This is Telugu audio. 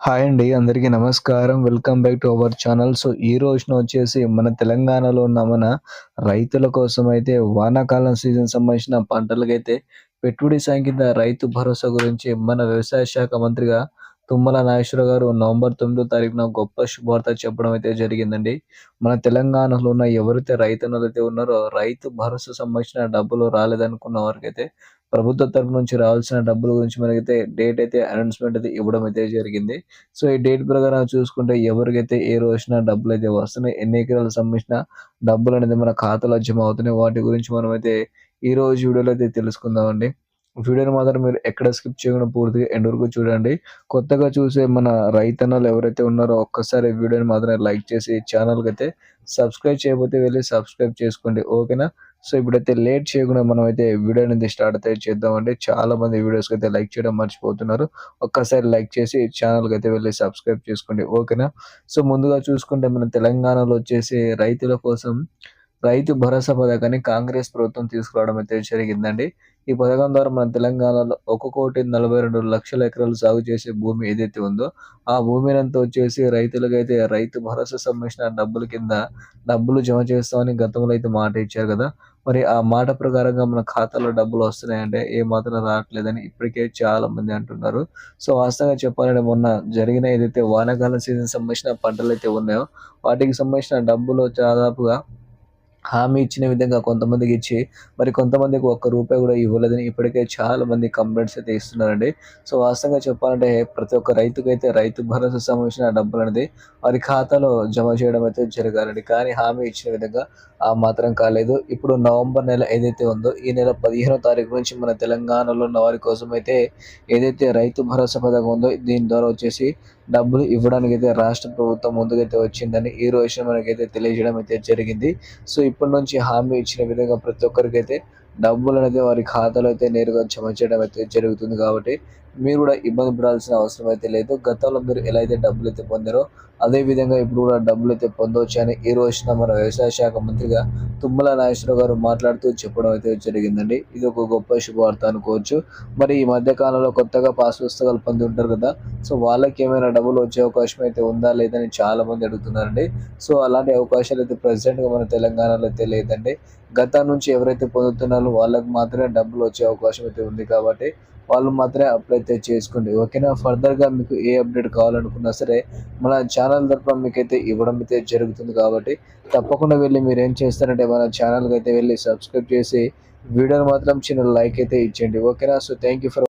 హాయ్ అండి అందరికీ నమస్కారం. Welcome back to our channel. So ఈ రోజున వచ్చేసి మన తెలంగాణలో ఉన్న మన రైతుల కోసం అయితే వానాకాలం సీజన్ సంబంధించిన పంటలకైతే పెట్టుబడి సాయం కింద రైతు భరోసా గురించి మన వ్యవసాయ శాఖ మంత్రిగా తుమ్మల నాగేశ్వర గారు నవంబర్ తొమ్మిదో తారీఖున గొప్ప శుభార్త చెప్పడం అయితే జరిగిందండి. మన తెలంగాణలో ఉన్న ఎవరైతే రైతన్నలు అయితే ఉన్నారో రైతు భరోసా సంబంధించిన డబ్బులు రాలేదనుకున్న వారికైతే ప్రభుత్వ తరపు నుంచి రావాల్సిన డబ్బుల గురించి మనకైతే డేట్ అయితే అనౌన్స్మెంట్ అయితే ఇవ్వడం అయితే జరిగింది. సో ఈ డేట్ ప్రకారం చూసుకుంటే ఎవరికైతే ఏ రోజున డబ్బులు అయితే వస్తున్నాయి ఎన్ని ఎకరాలకు సంబంధించిన డబ్బులు అనేది మన ఖాతాలో జమ అవుతున్నాయి వాటి గురించి మనం అయితే ఈ రోజు వీడియోలో అయితే తెలుసుకుందామండి. వీడియోని మాత్రం మీరు ఎక్కడ స్కిప్ చేయకుండా పూర్తిగా ఎండ్ వరకు చూడండి. కొత్తగా చూసే మన రైతన్నలు ఎవరైతే ఉన్నారో ఒక్కసారి వీడియోని మాత్రం లైక్ చేసి ఛానల్కి అయితే సబ్స్క్రైబ్ చేయకపోతే వెళ్ళి సబ్స్క్రైబ్ చేసుకోండి. ఓకేనా? సో ఇప్పుడైతే లేట్ చేయకుండా మనం అయితే వీడియో అనేది స్టార్ట్ అయితే చేద్దామండి. చాలా మంది వీడియోస్కి అయితే లైక్ చేయడం మర్చిపోతున్నారు. ఒక్కసారి లైక్ చేసి ఛానల్కి అయితే వెళ్ళి సబ్స్క్రైబ్ చేసుకోండి. ఓకేనా? సో ముందుగా చూసుకుంటే మన తెలంగాణలో వచ్చేసి రైతుల కోసం రైతు భరోసా పథకాన్ని కాంగ్రెస్ ప్రభుత్వం తీసుకురావడం అయితే జరిగిందండి. ఈ పథకం ద్వారా మన తెలంగాణలో ఒక కోటి నలభై రెండు లక్షల ఎకరాలు సాగు చేసే భూమి ఏదైతే ఉందో ఆ భూమిని అంతా వచ్చేసి రైతులకైతే రైతు భరోసా సంబంధించిన డబ్బుల కింద డబ్బులు జమ చేస్తామని గతంలో అయితే మాట ఇచ్చారు కదా. మరి ఆ మాట ప్రకారంగా మన ఖాతాలో డబ్బులు వస్తున్నాయంటే ఏ మాత్రం రావట్లేదని ఇప్పటికే చాలా మంది అంటున్నారు. సో వాస్తవంగా చెప్పాలంటే మొన్న జరిగిన ఏదైతే వానాకాలం సీజన్ సంబంధించిన పంటలు అయితే ఉన్నాయో వాటికి సంబంధించిన డబ్బులు దాదాపుగా హామీ ఇచ్చిన విధంగా కొంతమందికి ఇచ్చి మరి కొంతమందికి ఒక్క రూపాయి కూడా ఇవ్వలేదని ఇప్పటికే చాలా మంది కంప్లైంట్స్ అయితే ఇస్తున్నారండి. సో వాస్తవంగా చెప్పాలంటే ప్రతి ఒక్క రైతుకైతే రైతు భరోసా సంబంధించిన డబ్బులు అనేది వారి ఖాతాలో జమ చేయడం అయితే జరగాలండి. కానీ హామీ ఇచ్చిన విధంగా ఆ మాత్రం కాలేదు. ఇప్పుడు నవంబర్ నెల ఏదైతే ఉందో ఈ నెల పదిహేనో తారీఖు నుంచి మన తెలంగాణలో ఉన్న వారి కోసం అయితే ఏదైతే రైతు భరోసా పథకం ఉందో దీని ద్వారా వచ్చేసి డబ్బులు ఇవ్వడానికి అయితే రాష్ట్ర ప్రభుత్వం ముందుకైతే వచ్చిందని ఈ రోజు మనకైతే తెలియజేయడం అయితే జరిగింది. సో ఇప్పటి నుంచి హామీ ఇచ్చిన విధంగా ప్రతి ఒక్కరికైతే డబ్బులు అనేది వారి ఖాతాలో అయితే నేరుగా జమ చేయడం అయితే జరుగుతుంది కాబట్టి మీరు కూడా ఇబ్బంది పడాల్సిన అవసరం అయితే లేదు. గతంలో మీరు ఎలా అయితే డబ్బులు అయితే పొందారో అదే విధంగా ఇప్పుడు కూడా డబ్బులు అయితే పొందవచ్చు అని ఈ రోజున మన వ్యవసాయ శాఖ మంత్రిగా తుమ్మల నాగేశ్వర గారు మాట్లాడుతూ చెప్పడం అయితే జరిగిందండి. ఇది ఒక గొప్ప శుభవార్త అనుకోవచ్చు. మరి ఈ మధ్య కాలంలో కొత్తగా పాస్ పుస్తకాలు పొంది ఉంటారు కదా సో వాళ్ళకి ఏమైనా డబ్బులు వచ్చే అవకాశం అయితే ఉందా లేదని చాలా మంది అడుగుతున్నారండి. సో అలాంటి అవకాశాలు అయితే ప్రజెంట్గా మన తెలంగాణలో అయితే లేదండి. గత నుంచి ఎవరైతే పొందుతున్నారో వాళ్ళకు మాత్రమే డబ్బులు వచ్చే అవకాశం అయితే ఉంది కాబట్టి వాళ్ళు మాత్రమే అప్లై అయితే చేసుకోండి. ఓకేనా? ఫర్దర్గా మీకు ఏ అప్డేట్ కావాలనుకున్నా సరే మన ఛానల్ తరఫున మీకైతే ఇవ్వడం అయితే జరుగుతుంది కాబట్టి తప్పకుండా వెళ్ళి మీరు ఏం చేస్తారంటే మన ఛానల్కి అయితే వెళ్ళి సబ్స్క్రైబ్ చేసి వీడియోని మాత్రం చిన్న లైక్ అయితే ఇచ్చేయండి. ఓకేనా? So thank you for